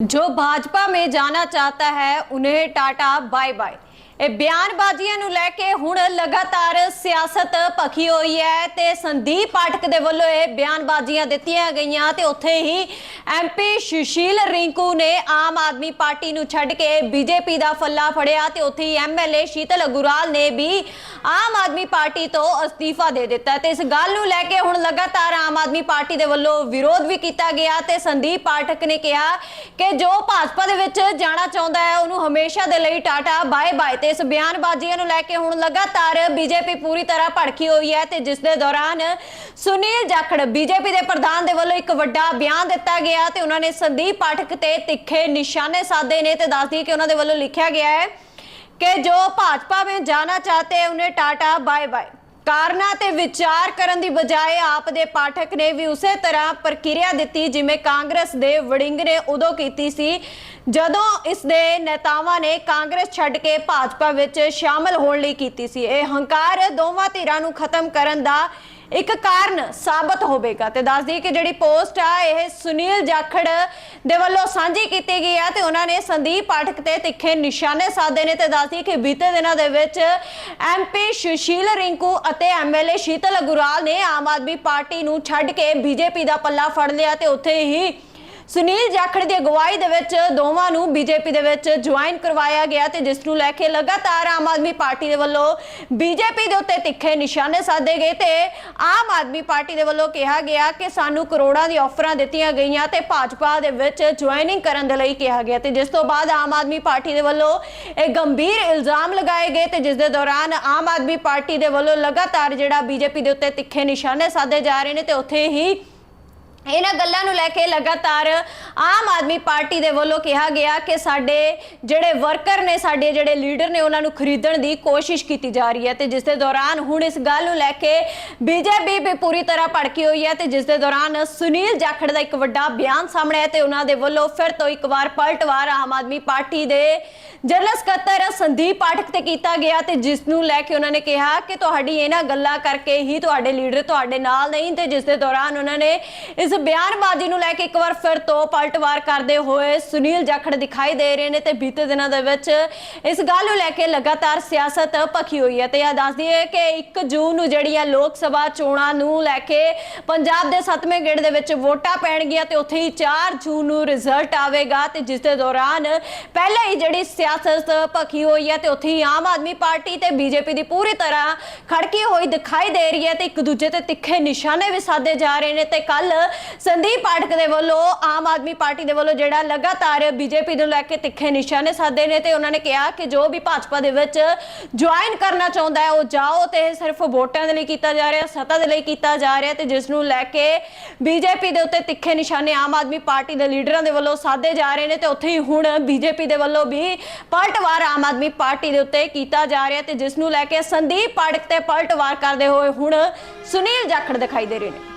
जो भाजपा में जाना चाहता है उन्हें टाटा बाय बाय ਇਹ ਬਿਆਨਬਾਜ਼ੀਆਂ ਨੂੰ ਲੈ ਕੇ ਹੁਣ ਲਗਾਤਾਰ ਸਿਆਸਤ ਭਖੀ ਹੋਈ ਹੈ ਤੇ ਸੰਦੀਪ ਪਾਠਕ ਦੇ ਵੱਲੋਂ ਇਹ ਬਿਆਨਬਾਜ਼ੀਆਂ ਦਿੱਤੀਆਂ ਗਈਆਂ ਤੇ ਉੱਥੇ ਹੀ ਐਮਪੀ ਸੁਸ਼ੀਲ ਰਿੰਕੂ ਨੇ ਆਮ ਆਦਮੀ ਪਾਰਟੀ ਨੂੰ ਛੱਡ ਕੇ ਬੀਜੇਪੀ ਦਾ ਫੱਲਾ ਫੜਿਆ ਤੇ ਉੱਥੇ ਹੀ ਐਮਐਲਏ ਸ਼ੀਤਲ ਅਗੁਰਾਲ ਨੇ ਵੀ ਆਮ ਆਦਮੀ ਪਾਰਟੀ ਤੋਂ ਅਸਤੀਫਾ ਦੇ ਦਿੱਤਾ ਤੇ ਇਸ ਗੱਲ ਨੂੰ ਲੈ ਕੇ ਹੁਣ ਲਗਾਤਾਰ ਆਮ ਆਦਮੀ ਪਾਰਟੀ ਦੇ ਵੱਲੋਂ ਵਿਰੋਧ ਵੀ ਕੀਤਾ ਗਿਆ ਤੇ ਸੰਦੀਪ ਪਾਠਕ ਨੇ ਕਿਹਾ ਕਿ ਜੋ ਭਾਜਪਾ ਦੇ ਵਿੱਚ ਜਾਣਾ ਚਾਹੁੰਦਾ ਹੈ, ਉਹਨੂੰ ਹਮੇਸ਼ਾ ਦੇ ਲਈ ਟਾਟਾ, ਬਾਏ ਬਾਏ। ਤੇ ਇਸ ਬਿਆਨਬਾਜ਼ੀਆਂ ਨੂੰ ਲੈ ਕੇ ਹੁਣ ਲਗਾਤਾਰ ਬੀਜੇਪੀ ਪੂਰੀ ਤਰ੍ਹਾਂ ਭੜਕੀ ਹੋਈ ਹੈ ਤੇ ਜਿਸ ਦੇ ਦੌਰਾਨ ਸੁਨੀਲ ਜਾਖੜ ਬੀਜੇਪੀ ਦੇ ਪ੍ਰਧਾਨ ਦੇ ਵੱਲੋਂ ਇੱਕ ਵੱਡਾ ਬਿਆਨ ਦਿੱਤਾ ਗਿਆ ਆ ਤੇ ਉਹਨਾਂ ਨੇ ਸੰਦੀਪ ਪਾਠਕ ਤੇ ਤਿੱਖੇ ਨਿਸ਼ਾਨੇ ਸਾਧੇ ਨੇ ਤੇ ਦੱਸਦੀ ਕਿ ਉਹਨਾਂ ਦੇ ਵੱਲੋਂ ਲਿਖਿਆ ਗਿਆ ਹੈ ਕਿ ਜੋ ਭਾਜਪਾ ਵਿੱਚ ਜਾਣਾ ਚਾਹਤੇ ਉਹਨੇ ਟਾਟਾ ਬਾਏ ਬਾਏ। ਕਾਰਨਾ ਤੇ ਵਿਚਾਰ ਕਰਨ ਦੀ ਬਜਾਏ ਆਪ ਦੇ ਪਾਠਕ ਨੇ ਵੀ ਉਸੇ ਤਰ੍ਹਾਂ ਪ੍ਰਕਿਰਿਆ ਦਿੱਤੀ ਜਿਵੇਂ ਕਾਂਗਰਸ ਦੇ ਵੜਿੰਗ ਨੇ ਉਦੋਂ ਕੀਤੀ ਸੀ, ਜਦੋਂ ਇਸ ਦੇ ਨੇਤਾਵਾਂ ਨੇ ਕਾਂਗਰਸ ਛੱਡ ਕੇ ਭਾਜਪਾ ਵਿੱਚ ਸ਼ਾਮਲ ਹੋਣ ਲਈ ਕੀਤੀ ਸੀ। ਇਹ ਹੰਕਾਰ ਦੋਵਾਂ ਧਿਰਾਂ ਨੂੰ ਖਤਮ ਕਰਨ ਦਾ ਇੱਕ ਕਾਰਨ ਸਾਬਤ ਹੋਵੇਗਾ ਤੇ ਦੱਸ ਦਈਏ ਕਿ ਜਿਹੜੀ ਪੋਸਟ ਆ, ਇਹ ਸੁਨੀਲ ਜਾਖੜ ਦੇ ਵੱਲੋਂ ਸਾਂਝੀ ਕੀਤੀ ਗਈ ਹੈ ਤੇ ਉਹਨਾਂ ਨੇ ਸੰਦੀਪ ਪਾਠਕ ਤੇ ਤਿੱਖੇ ਨਿਸ਼ਾਨੇ ਸਾਧੇ ਨੇ ਤੇ ਦੱਸ ਦਈਏ ਕਿ ਬੀਤੇ ਦਿਨਾਂ ਦੇ ਵਿੱਚ ਐਮਪੀ ਸੁਸ਼ੀਲ ਰਿੰਕੂ ਅਤੇ ਐਮਐਲਏ ਸ਼ੀਤਲ ਅਗੁਰਾਲ ਨੇ ਆਮ ਆਦਮੀ ਪਾਰਟੀ ਨੂੰ ਛੱਡ ਕੇ ਬੀਜੇਪੀ ਦਾ ਪੱਲਾ ਫੜ ਲਿਆ ਤੇ ਉੱਥੇ ਹੀ ਸੁਨੀਲ ਜਾਖੜ ਦੀ ਅਗਵਾਈ ਦੇ ਵਿੱਚ ਦੋਵਾਂ ਨੂੰ ਬੀਜੇਪੀ ਦੇ ਵਿੱਚ ਜੁਆਇਨ ਕਰਵਾਇਆ ਗਿਆ ਤੇ ਜਿਸ ਨੂੰ ਲੈ ਕੇ ਲਗਾਤਾਰ ਆਮ ਆਦਮੀ ਪਾਰਟੀ ਦੇ ਵੱਲੋਂ ਬੀਜੇਪੀ ਦੇ ਉੱਤੇ ਤਿੱਖੇ ਨਿਸ਼ਾਨੇ ਸਾਧੇ ਗਏ ਤੇ ਆਮ ਆਦਮੀ ਪਾਰਟੀ ਦੇ ਵੱਲੋਂ ਕਿਹਾ ਗਿਆ ਕਿ ਸਾਨੂੰ ਕਰੋੜਾਂ ਦੀ ਆਫਰਾਂ ਦਿੱਤੀਆਂ ਗਈਆਂ ਤੇ ਭਾਜਪਾ ਦੇ ਵਿੱਚ ਜੁਆਇਨਿੰਗ ਕਰਨ ਦੇ ਲਈ ਕਿਹਾ ਗਿਆ ਤੇ ਜਿਸ ਤੋਂ ਬਾਅਦ ਆਮ ਆਦਮੀ ਪਾਰਟੀ ਦੇ ਵੱਲੋਂ ਇਹ ਗੰਭੀਰ ਇਲਜ਼ਾਮ ਲਗਾਏ ਗਏ ਤੇ ਜਿਸ ਦੇ ਦੌਰਾਨ ਆਮ ਆਦਮੀ ਪਾਰਟੀ ਦੇ ਵੱਲੋਂ ਲਗਾਤਾਰ ਜਿਹੜਾ ਬੀਜੇਪੀ ਦੇ ਉੱਤੇ ਤਿੱਖੇ ਨਿਸ਼ਾਨੇ ਸਾਧੇ ਜਾ ਰਹੇ ਨੇ ਤੇ ਉੱਥੇ ਹੀ ਇਹਨਾਂ ਗੱਲਾਂ ਨੂੰ ਲੈ ਕੇ ਲਗਾਤਾਰ ਆਮ ਆਦਮੀ ਪਾਰਟੀ ਦੇ ਵੱਲੋਂ ਕਿਹਾ ਗਿਆ ਕਿ ਸਾਡੇ ਜਿਹੜੇ ਵਰਕਰ ਨੇ, ਸਾਡੇ ਜਿਹੜੇ ਲੀਡਰ ਨੇ, ਉਹਨਾਂ ਨੂੰ ਖਰੀਦਣ ਦੀ ਕੋਸ਼ਿਸ਼ ਕੀਤੀ ਜਾ ਰਹੀ ਹੈ ਤੇ ਜਿਸ ਦੇ ਦੌਰਾਨ ਹੁਣ ਇਸ ਗੱਲ ਨੂੰ ਲੈ ਕੇ ਬੀਜੇਪੀ ਵੀ ਪੂਰੀ ਤਰ੍ਹਾਂ ਭੜਕੀ ਹੋਈ ਹੈ ਤੇ ਜਿਸ ਦੇ ਦੌਰਾਨ ਸੁਨੀਲ ਜਾਖੜ ਦਾ ਇੱਕ ਵੱਡਾ ਬਿਆਨ ਸਾਹਮਣੇ ਆਇਆ ਤੇ ਉਹਨਾਂ ਦੇ ਵੱਲੋਂ ਫਿਰ ਤੋਂ ਇੱਕ ਵਾਰ ਪਲਟਵਾਰ ਆਮ ਆਦਮੀ ਪਾਰਟੀ ਦੇ ਜਨਰਲ ਸਕੱਤਰ ਸੰਦੀਪ ਪਾਠਕ ਤੇ ਕੀਤਾ ਗਿਆ ਤੇ ਜਿਸ ਨੂੰ ਲੈ ਕੇ ਉਹਨਾਂ ਨੇ ਕਿਹਾ ਕਿ ਤੁਹਾਡੀ ਇਹਨਾਂ ਗੱਲਾਂ ਕਰਕੇ ਹੀ ਤੁਹਾਡੇ ਲੀਡਰ ਤੁਹਾਡੇ ਨਾਲ ਨਹੀਂ ਤੇ ਜਿਸ ਦੇ ਦੌਰਾਨ ਉਹਨਾਂ ਨੇ ਇਸ ਬਿਆਨਬਾਜ਼ੀ ਨੂੰ ਲੈ ਕੇ ਇੱਕ ਵਾਰ ਫਿਰ ਤੋਂ ਪਲਟਵਾਰ ਕਰਦੇ ਹੋਏ ਸੁਨੀਲ ਜਾਖੜ ਦਿਖਾਈ ਦੇ ਰਹੇ ਨੇ ਤੇ ਬੀਤੇ ਦਿਨਾਂ ਦੇ ਵਿੱਚ ਇਸ ਗੱਲ ਨੂੰ ਲੈ ਕੇ ਲਗਾਤਾਰ ਸਿਆਸਤ ਭਖੀ ਹੋਈ ਹੈ ਤੇ ਇਹ ਦੱਸ ਦਈਏ ਕਿ 1 ਜੂਨ ਨੂੰ ਜਿਹੜੀਆਂ ਲੋਕ ਸਭਾ ਚੋਣਾਂ ਨੂੰ ਲੈ ਕੇ ਪੰਜਾਬ ਦੇ 7ਵੇਂ ਗੇੜ ਦੇ ਵਿੱਚ ਵੋਟਾਂ ਪੈਣਗੀਆਂ ਤੇ ਉੱਥੇ ਹੀ 4 ਜੂਨ ਨੂੰ ਰਿਜ਼ਲਟ ਆਵੇਗਾ ਤੇ ਜਿਸ ਦੇ ਦੌਰਾਨ ਪਹਿਲਾਂ ਹੀ ਜਿਹੜੀ ਸਿਆਸਤ ਭਖੀ ਹੋਈ ਹੈ ਤੇ ਉੱਥੇ ਹੀ ਆਮ ਆਦਮੀ ਪਾਰਟੀ ਤੇ ਬੀਜੇਪੀ ਦੀ ਪੂਰੀ ਤਰ੍ਹਾਂ ਖੜਕੀ ਹੋਈ ਦਿਖਾਈ ਦੇ ਰਹੀ ਹੈ ਤੇ ਇੱਕ ਦੂਜੇ ਤੇ ਤਿੱਖੇ ਨਿਸ਼ਾਨੇ ਵੀ ਸਾਧੇ ਜਾ ਰਹੇ ਨੇ ਤੇ ਕੱਲ ਸੰਦੀਪ ਪਾਠਕ ਦੇ ਵੱਲੋਂ, ਆਮ ਆਦਮੀ ਪਾਰਟੀ ਦੇ ਵੱਲੋਂ ਜਿਹੜਾ ਲਗਾਤਾਰ ਬੀਜੇਪੀ ਨੂੰ ਲੈ ਕੇ ਤਿੱਖੇ ਨਿਸ਼ਾਨੇ ਸਾਧੇ ਨੇ ਤੇ ਉਹਨਾਂ ਨੇ ਕਿਹਾ ਕਿ ਜੋ ਵੀ ਭਾਜਪਾ ਦੇ ਵਿੱਚ ਜੁਆਇਨ ਕਰਨਾ ਚਾਹੁੰਦਾ ਹੈ, ਉਹ ਜਾਓ ਤੇ ਇਹ ਸਿਰਫ ਵੋਟਾਂ ਦੇ ਲਈ ਕੀਤਾ ਜਾ ਰਿਹਾ, ਸੱਤਾ ਦੇ ਲਈ ਕੀਤਾ ਜਾ ਰਿਹਾ ਤੇ ਜਿਸ ਨੂੰ ਲੈ ਕੇ ਬੀਜੇਪੀ ਦੇ ਉੱਤੇ ਤਿੱਖੇ ਨਿਸ਼ਾਨੇ ਆਮ ਆਦਮੀ ਪਾਰਟੀ ਦੇ ਲੀਡਰਾਂ ਦੇ ਵੱਲੋਂ ਸਾਧੇ ਜਾ ਰਹੇ ਨੇ ਤੇ ਉੱਥੇ ਹੀ ਹੁਣ ਬੀਜੇਪੀ ਦੇ ਵੱਲੋਂ ਵੀ ਪਲਟਵਾਰ ਆਮ ਆਦਮੀ ਪਾਰਟੀ ਦੇ ਉੱਤੇ ਕੀਤਾ ਜਾ ਰਿਹਾ ਤੇ ਜਿਸ ਨੂੰ ਲੈ ਕੇ ਸੰਦੀਪ ਪਾਠਕ ਤੇ ਪਲਟਵਾਰ ਕਰਦੇ ਹੋਏ ਹੁਣ ਸੁਨੀਲ ਜਾਖੜ ਦਿਖਾਈ ਦੇ ਰਹੇ ਨੇ।